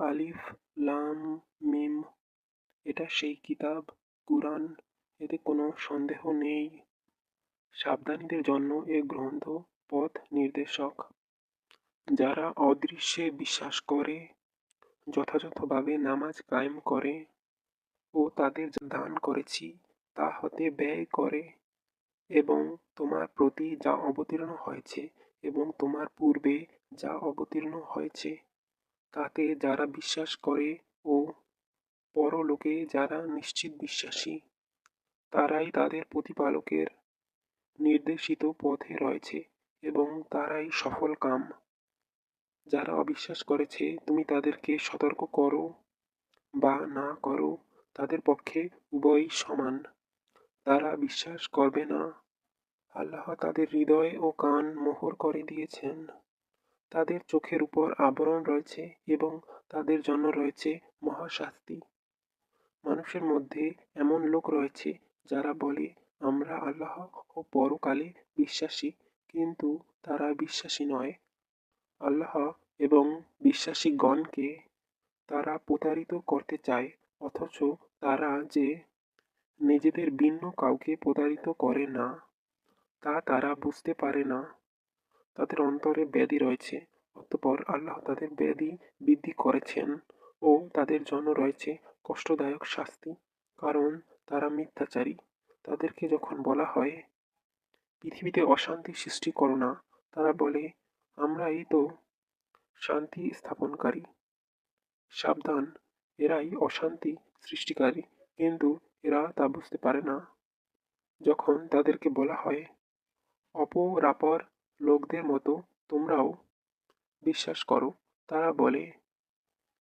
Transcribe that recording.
আলিফ, লাম, মিম, এটা সেই কিতাব, কুরআন, এতে কোনো সন্দেহ নেই। সাবধানীদের জন্য এ গ্রন্থ পথ নির্দেশক। যারা অদৃশ্যে বিশ্বাস করে, যথাযথভাবে নামাজ কায়েম করে ও তাদের দান করেছি, তা হতে ব্যয় করে এবং তোমার প্রতি যা অবতীর্ণ হয়েছে এবং তোমার পূর্বে যা অবতীর্ণ হয়েছে তাতে যারা বিশ্বাস করে ও পরলোকে যারা নিশ্চিত বিশ্বাসী, তারাই তাদের প্রতিপালকের নির্দেশিত পথে রয়েছে এবং তারাই সফল কাম। যারা অবিশ্বাস করেছে, তুমি তাদেরকে সতর্ক করো বা না করো, তাদের পক্ষে উভয়ই সমান। তারা বিশ্বাস করবে না। আল্লাহ তাদের হৃদয় ও কান মোহর করে দিয়েছেন। তাদের চোখের উপর আবরণ রয়েছে এবং তাদের জন্য রয়েছে মহাশাস্তি। মানুষের মধ্যে এমন লোক রয়েছে যারা বলে, আমরা আল্লাহ ও পরকালে বিশ্বাসী। কিন্তু তারা বিশ্বাসী নয়। আল্লাহ এবং বিশ্বাসীগণকে তারা প্রতারিত করতে চায়, অথচ তারা যে নিজেদের ভিন্ন কাউকে প্রতারিত করে না, তা তারা বুঝতে পারে না। তাদের অন্তরে ব্যাধি রয়েছে, অতঃপর আল্লাহ তাদের ব্যাধি বৃদ্ধি করেছেন ও তাদের জন্য রয়েছে কষ্টদায়ক শাস্তি, কারণ তারা মিথ্যাচারী। তাদেরকে যখন বলা হয়, পৃথিবীতে অশান্তি সৃষ্টি করো না, তারা বলে আমরা এই তো শান্তি স্থাপনকারী। সাবধান, এরাই অশান্তি সৃষ্টিকারী, কিন্তু এরা তা বুঝতে পারে না। যখন তাদেরকে বলা হয়, অপরাপর লোকদের মতো তোমরাও বিশ্বাস করো। তারা বলে